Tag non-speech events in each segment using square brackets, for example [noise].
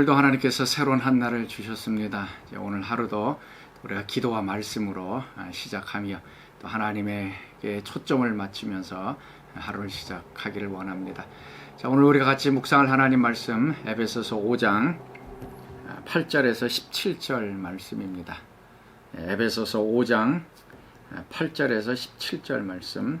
오늘도 하나님께서 새로운 한 날을 주셨습니다. 오늘 하루도 우리가 기도와 말씀으로 아, 시작하며 또 하나님에게 초점을 맞추면서 하루를 시작하기를 원합니다. 자, 오늘 우리가 같이 묵상할 하나님 말씀 에베소서 5장 8절에서 17절 말씀입니다. 예, 에베소서 5장 8절에서 17절 말씀.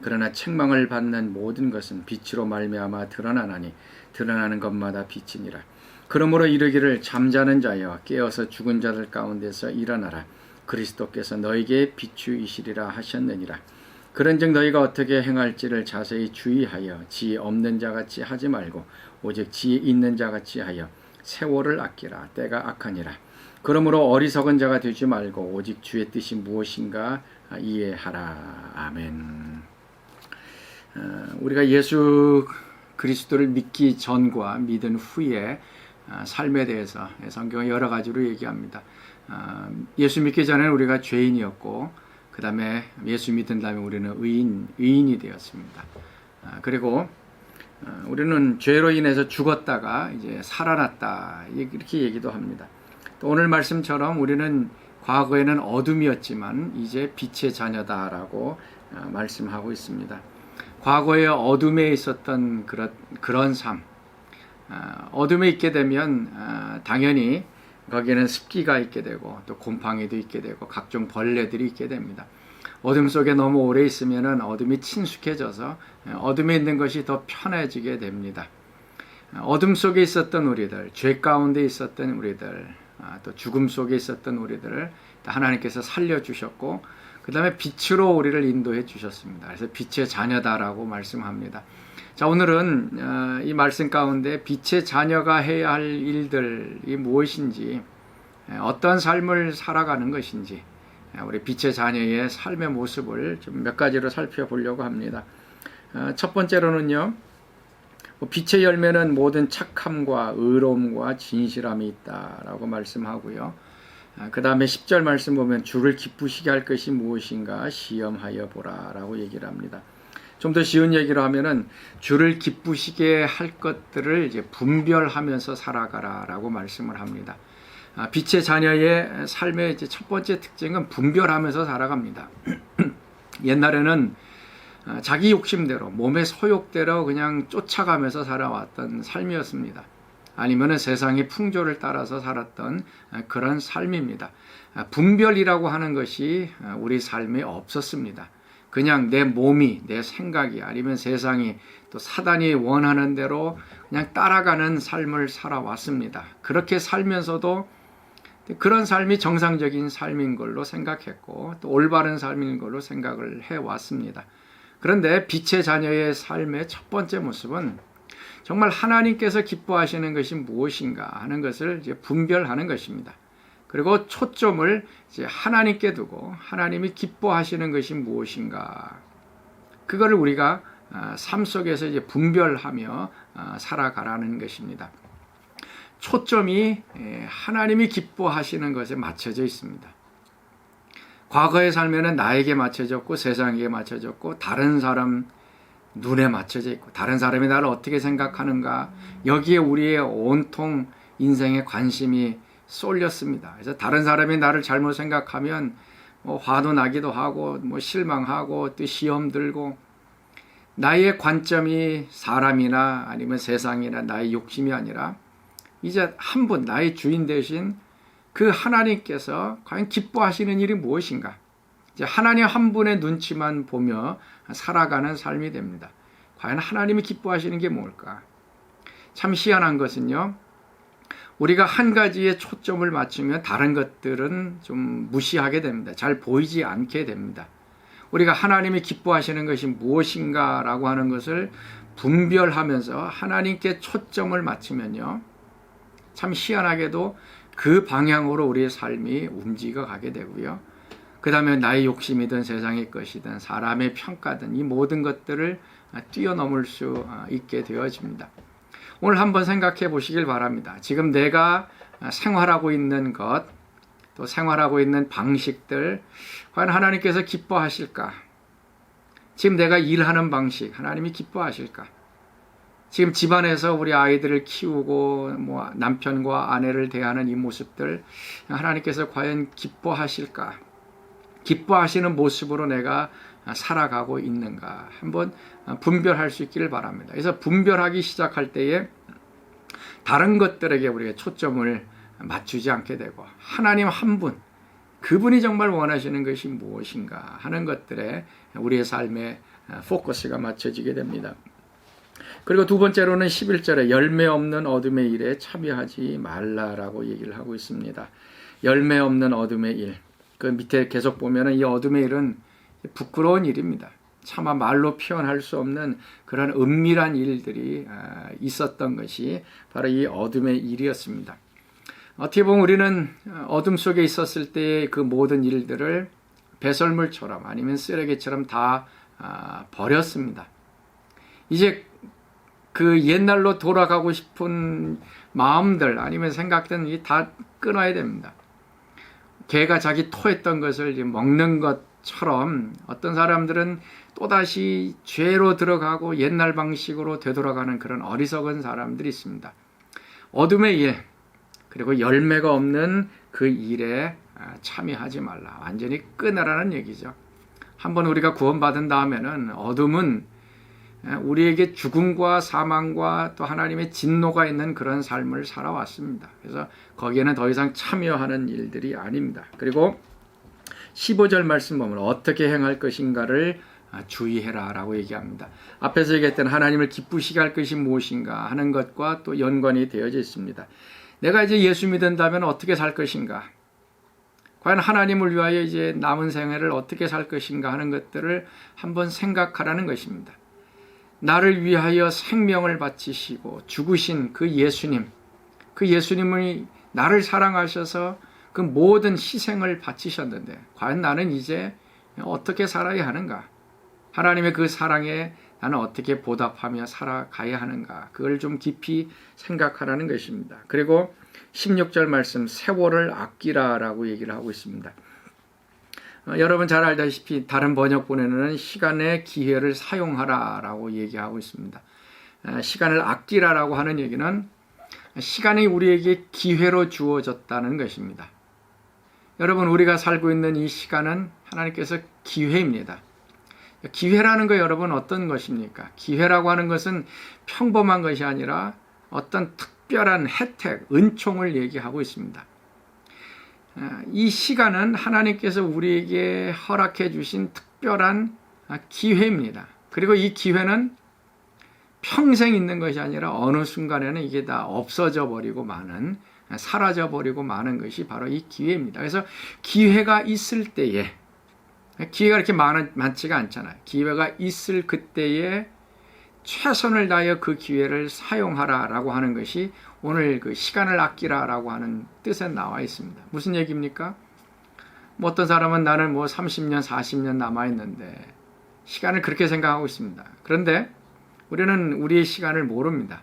그러나 책망을 받는 모든 것은 빛으로 말미암아 드러나나니 드러나는 것마다 빛이니라. 그러므로 이르기를 잠자는 자여 깨어서 죽은 자들 가운데서 일어나라. 그리스도께서 너에게 비추이시리라 하셨느니라. 그런즉 너희가 어떻게 행할지를 자세히 주의하여 지 없는 자같이 하지 말고 오직 지 있는 자같이 하여 세월을 아끼라. 때가 악하니라. 그러므로 어리석은 자가 되지 말고 오직 주의 뜻이 무엇인가 이해하라. 아멘. 어, 우리가 예수 그리스도를 믿기 전과 믿은 후에 아, 삶에 대해서 성경은 여러 가지로 얘기합니다. 아, 예수 믿기 전에는 우리가 죄인이었고 그 다음에 예수 믿은 다음에 우리는 의인, 의인이 되었습니다. 아, 그리고 우리는 죄로 인해서 죽었다가 이제 살아났다 이렇게 얘기도 합니다. 또 오늘 말씀처럼 우리는 과거에는 어둠이었지만 이제 빛의 자녀다라고 말씀하고 있습니다. 과거에 어둠에 있었던 그런, 그런 삶, 아, 어둠에 있게 되면 아, 당연히 거기에는 습기가 있게 되고 또 곰팡이도 있게 되고 각종 벌레들이 있게 됩니다. 어둠 속에 너무 오래 있으면 어둠이 친숙해져서 예, 어둠에 있는 것이 더 편해지게 됩니다. 아, 어둠 속에 있었던 우리들, 죄 가운데 있었던 우리들, 또 죽음 속에 있었던 우리들을 하나님께서 살려주셨고, 그 다음에 빛으로 우리를 인도해 주셨습니다. 그래서 빛의 자녀다라고 말씀합니다. 자, 오늘은 어, 이 말씀 가운데 빛의 자녀가 해야 할 일들이 무엇인지, 어떤 삶을 살아가는 것인지, 우리 빛의 자녀의 삶의 모습을 좀 몇 가지로 살펴보려고 합니다. 어, 첫 번째로는요, 뭐 빛의 열매는 모든 착함과 의로움과 진실함이 있다라고 말씀하고요. 어, 그 다음에 10절 말씀 보면 주를 기쁘시게 할 것이 무엇인가 시험하여 보라 라고 얘기를 합니다. 좀 더 쉬운 얘기로 하면은 주를 기쁘시게 할 것들을 이제 분별하면서 살아가라 라고 말씀을 합니다. 아, 빛의 자녀의 삶의 이제 첫 번째 특징은 분별하면서 살아갑니다. [clears throat] 옛날에는 아, 자기 욕심대로 몸의 소욕대로 그냥 쫓아가면서 살아왔던 삶이었습니다. 아니면 세상의 풍조를 따라서 살았던 아, 그런 삶입니다. 분별이라고 하는 것이 우리 삶에 없었습니다. 그냥 내 몸이, 내 생각이 아니면 세상이 또 사단이 원하는 대로 그냥 따라가는 삶을 살아왔습니다. 그렇게 살면서도 그런 삶이 정상적인 삶인 걸로 생각했고 또 올바른 삶인 걸로 생각을 해왔습니다. 그런데 빛의 자녀의 삶의 첫 번째 모습은 정말 하나님께서 기뻐하시는 것이 무엇인가 하는 것을 이제 분별하는 것입니다. 그리고 초점을 이제 하나님께 두고 하나님이 기뻐하시는 것이 무엇인가. 그거를 우리가 아, 삶 속에서 이제 분별하며 아, 살아가라는 것입니다. 초점이 예, 하나님이 기뻐하시는 것에 맞춰져 있습니다. 과거의 삶에는 나에게 맞춰졌고 세상에게 맞춰졌고 다른 사람 눈에 맞춰져 있고 다른 사람이 나를 어떻게 생각하는가 여기에 우리의 온통 인생의 관심이 쏠렸습니다. 그래서 다른 사람이 나를 잘못 생각하면 뭐 화도 나기도 하고 뭐 실망하고 또 시험 들고 나의 관점이 사람이나 아니면 세상이나 나의 욕심이 아니라 이제 한 분 나의 주인 대신 그 하나님께서 과연 기뻐하시는 일이 무엇인가? 하나님 한 분의 눈치만 보며 살아가는 삶이 됩니다. 과연 하나님이 기뻐하시는 게 뭘까? 참 희한한 것은요. 우리가 한 가지에 초점을 맞추면 다른 것들은 좀 무시하게 됩니다. 잘 보이지 않게 됩니다. 우리가 하나님이 기뻐하시는 것이 무엇인가라고 하는 것을 분별하면서 하나님께 초점을 맞추면요. 참 희한하게도 그 방향으로 우리의 삶이 움직여 가게 되고요. 그 다음에 나의 욕심이든 세상의 것이든 사람의 평가든 이 모든 것들을 뛰어넘을 수 있게 되어집니다. 오늘 한번 생각해 보시길 바랍니다. 지금 내가 생활하고 있는 것, 또 생활하고 있는 방식들, 과연 하나님께서 기뻐하실까? 지금 내가 일하는 방식, 하나님이 기뻐하실까? 지금 집안에서 우리 아이들을 키우고 뭐 남편과 아내를 대하는 이 모습들 하나님께서 과연 기뻐하실까? 기뻐하시는 모습으로 내가 살아가고 있는가 한번 분별할 수 있기를 바랍니다. 그래서 분별하기 시작할 때에 다른 것들에게 우리가 초점을 맞추지 않게 되고 하나님 한 분, 그분이 정말 원하시는 것이 무엇인가 하는 것들에 우리의 삶의 포커스가 맞춰지게 됩니다. 그리고 두 번째로는 11절에 열매 없는 어둠의 일에 참여하지 말라라고 얘기를 하고 있습니다. 열매 없는 어둠의 일. 그 밑에 계속 보면은 이 어둠의 일은 부끄러운 일입니다. 차마 말로 표현할 수 없는 그런 은밀한 일들이 있었던 것이 바로 이 어둠의 일이었습니다. 어떻게 보면 우리는 어둠 속에 있었을 때의 그 모든 일들을 배설물처럼 아니면 쓰레기처럼 다 버렸습니다. 이제 그 옛날로 돌아가고 싶은 마음들 아니면 생각들 다 끊어야 됩니다. 개가 자기 토했던 것을 먹는 것처럼 어떤 사람들은 또다시 죄로 들어가고 옛날 방식으로 되돌아가는 그런 어리석은 사람들이 있습니다. 어둠의 일, 그리고 열매가 없는 그 일에 참여하지 말라. 완전히 끊으라는 얘기죠. 한번 우리가 구원받은 다음에는 어둠은 우리에게 죽음과 사망과 또 하나님의 진노가 있는 그런 삶을 살아왔습니다. 그래서 거기에는 더 이상 참여하는 일들이 아닙니다. 그리고 15절 말씀 보면 어떻게 행할 것인가를 주의해라 라고 얘기합니다. 앞에서 얘기했던 하나님을 기쁘시게 할 것이 무엇인가 하는 것과 또 연관이 되어져 있습니다. 내가 이제 예수 믿는다면 어떻게 살 것인가? 과연 하나님을 위하여 이제 남은 생애를 어떻게 살 것인가 하는 것들을 한번 생각하라는 것입니다. 나를 위하여 생명을 바치시고 죽으신 그 예수님, 그 예수님이 나를 사랑하셔서 그 모든 희생을 바치셨는데, 과연 나는 이제 어떻게 살아야 하는가? 하나님의 그 사랑에 나는 어떻게 보답하며 살아가야 하는가? 그걸 좀 깊이 생각하라는 것입니다. 그리고 16절 말씀, 세월을 아끼라 라고 얘기를 하고 있습니다. 어, 여러분 잘 알다시피 다른 번역본에는 시간의 기회를 사용하라라고 얘기하고 있습니다. 어, 시간을 아끼라라고 하는 얘기는 시간이 우리에게 기회로 주어졌다는 것입니다. 여러분 우리가 살고 있는 이 시간은 하나님께서 기회입니다. 기회라는 거 여러분 어떤 것입니까? 기회라고 하는 것은 평범한 것이 아니라 어떤 특별한 혜택, 은총을 얘기하고 있습니다. 아, 이 시간은 하나님께서 우리에게 허락해 주신 특별한 아, 기회입니다. 그리고 이 기회는 평생 있는 것이 아니라 어느 순간에는 이게 다 없어져 버리고 마는 아, 사라져 버리고 마는 것이 바로 이 기회입니다. 그래서 기회가 있을 때에 기회가 이렇게 많, 많지가 않잖아요. 기회가 있을 그때에 최선을 다하여 그 기회를 사용하라라고 하는 것이 오늘 그 시간을 아끼라라고 하는 뜻에 나와 있습니다. 무슨 얘기입니까? 뭐 어떤 사람은 나는 뭐 30년, 40년 남아 있는데 시간을 그렇게 생각하고 있습니다. 그런데 우리는 우리의 시간을 모릅니다.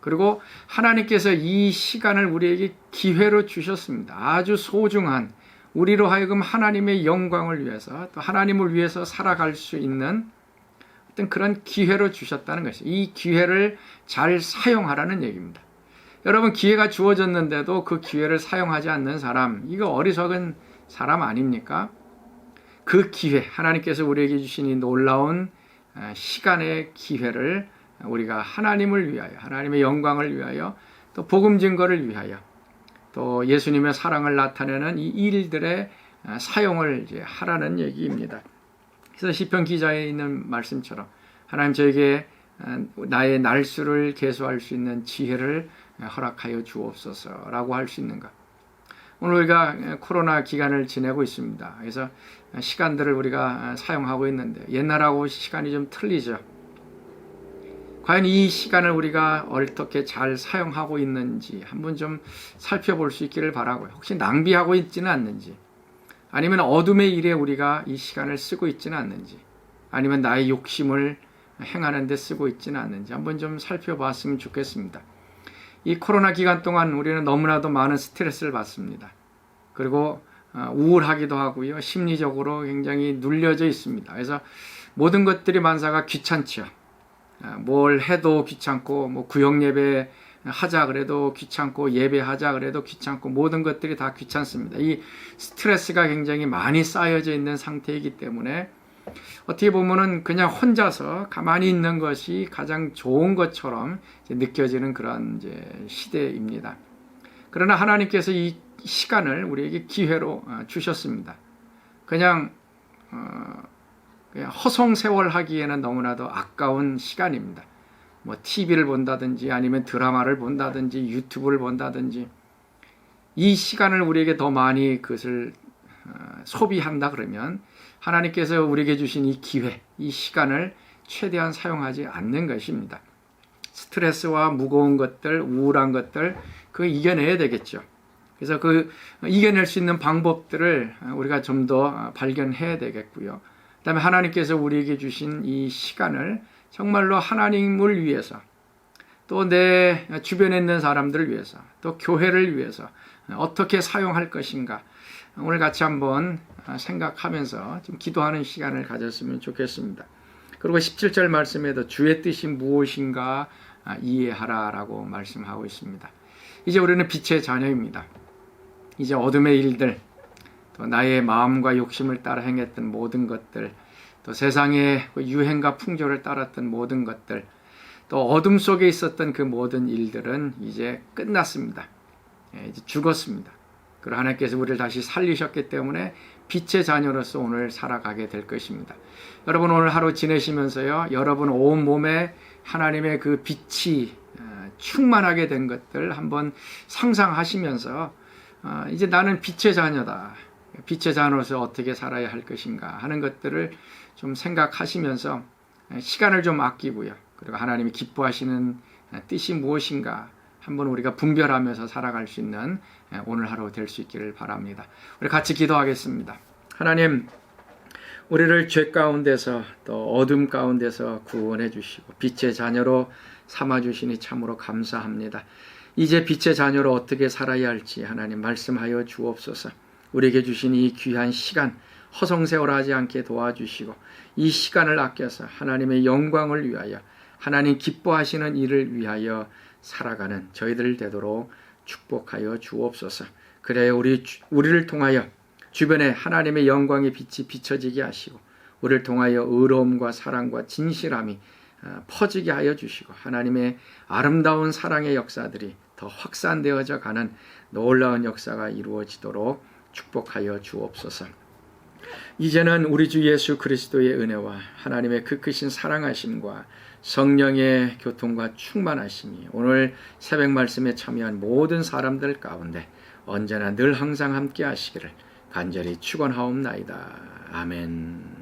그리고 하나님께서 이 시간을 우리에게 기회로 주셨습니다. 아주 소중한 우리로 하여금 하나님의 영광을 위해서 또 하나님을 위해서 살아갈 수 있는 어떤 그런 기회로 주셨다는 것이 이 기회를 잘 사용하라는 얘기입니다. 여러분 기회가 주어졌는데도 그 기회를 사용하지 않는 사람 이거 어리석은 사람 아닙니까? 그 기회 하나님께서 우리에게 주신 이 놀라운 아, 시간의 기회를 우리가 하나님을 위하여 하나님의 영광을 위하여 또 복음 증거를 위하여 또 예수님의 사랑을 나타내는 이 일들의 아, 사용을 하라는 얘기입니다. 그래서 시편 기자에 있는 말씀처럼 하나님 저에게 아, 나의 날수를 계수할 수 있는 지혜를 허락하여 주옵소서라고 할 수 있는가? 오늘 우리가 코로나 기간을 지내고 있습니다. 그래서 시간들을 우리가 사용하고 있는데 옛날하고 시간이 좀 틀리죠. 과연 이 시간을 우리가 어떻게 잘 사용하고 있는지 한번 좀 살펴볼 수 있기를 바라고요. 혹시 낭비하고 있지는 않는지 아니면 어둠의 일에 우리가 이 시간을 쓰고 있지는 않는지 아니면 나의 욕심을 행하는 데 쓰고 있지는 않는지 한번 좀 살펴봤으면 좋겠습니다. 이 코로나 기간 동안 우리는 너무나도 많은 스트레스를 받습니다. 그리고 어, 우울하기도 하고요. 심리적으로 굉장히 눌려져 있습니다. 그래서 모든 것들이 만사가 귀찮죠. 어, 뭘 해도 귀찮고 뭐 구역 예배 하자 그래도 귀찮고 예배하자 그래도 귀찮고 모든 것들이 다 귀찮습니다. 이 스트레스가 굉장히 많이 쌓여져 있는 상태이기 때문에 어떻게 보면은 그냥 혼자서 가만히 있는 것이 가장 좋은 것처럼 느껴지는 그런 시대입니다. 그러나 하나님께서 이 시간을 우리에게 기회로 어, 주셨습니다. 그냥 어, 그냥 허송 세월하기에는 너무나도 아까운 시간입니다. 뭐 TV를 본다든지 아니면 드라마를 본다든지 유튜브를 본다든지 이 시간을 우리에게 더 많이 그것을 어, 소비한다 그러면 하나님께서 우리에게 주신 이 기회, 이 시간을 최대한 사용하지 않는 것입니다. 스트레스와 무거운 것들, 우울한 것들, 그 이겨내야 되겠죠. 그래서 그 이겨낼 수 있는 방법들을 우리가 좀 더 발견해야 되겠고요. 그 다음에 하나님께서 우리에게 주신 이 시간을 정말로 하나님을 위해서 또 내 주변에 있는 사람들을 위해서 또 교회를 위해서 어떻게 사용할 것인가 오늘 같이 한번 생각하면서 좀 기도하는 시간을 가졌으면 좋겠습니다. 그리고 17절 말씀에도 주의 뜻이 무엇인가 이해하라라고 말씀하고 있습니다. 이제 우리는 빛의 자녀입니다. 이제 어둠의 일들, 또 나의 마음과 욕심을 따라 행했던 모든 것들, 또 세상의 그 유행과 풍조를 따랐던 모든 것들, 또 어둠 속에 있었던 그 모든 일들은 이제 끝났습니다. 예, 이제 죽었습니다. 그리고 하나님께서 우리를 다시 살리셨기 때문에 빛의 자녀로서 오늘 살아가게 될 것입니다. 여러분 오늘 하루 지내시면서요, 여러분 온 몸에 하나님의 그 빛이 어, 충만하게 된 것들 한번 상상하시면서 어, 이제 나는 빛의 자녀다. 빛의 자녀로서 어떻게 살아야 할 것인가 하는 것들을 좀 생각하시면서 시간을 좀 아끼고요. 그리고 하나님이 기뻐하시는 뜻이 무엇인가 한번 우리가 분별하면서 살아갈 수 있는 오늘 하루 될 수 있기를 바랍니다. 우리 같이 기도하겠습니다. 하나님, 우리를 죄 가운데서 또 어둠 가운데서 구원해 주시고 빛의 자녀로 삼아 주시니 참으로 감사합니다. 이제 빛의 자녀로 어떻게 살아야 할지 하나님 말씀하여 주옵소서. 우리에게 주신 이 귀한 시간 허송세월하지 않게 도와주시고 이 시간을 아껴서 하나님의 영광을 위하여 하나님 기뻐하시는 일을 위하여 살아가는 저희들 되도록 축복하여 주옵소서. 그래야 우리 우리를 통하여 주변에 하나님의 영광의 빛이 비춰지게 하시고 우리를 통하여 의로움과 사랑과 진실함이 어, 퍼지게 하여 주시고 하나님의 아름다운 사랑의 역사들이 더 확산되어져 가는 놀라운 역사가 이루어지도록 축복하여 주옵소서. 이제는 우리 주 예수 그리스도의 은혜와 하나님의 그 크신 사랑하심과 성령의 교통과 충만하심이 오늘 새벽 말씀에 참여한 모든 사람들 가운데 언제나 늘 항상 함께 하시기를 간절히 축원하옵나이다. 아멘.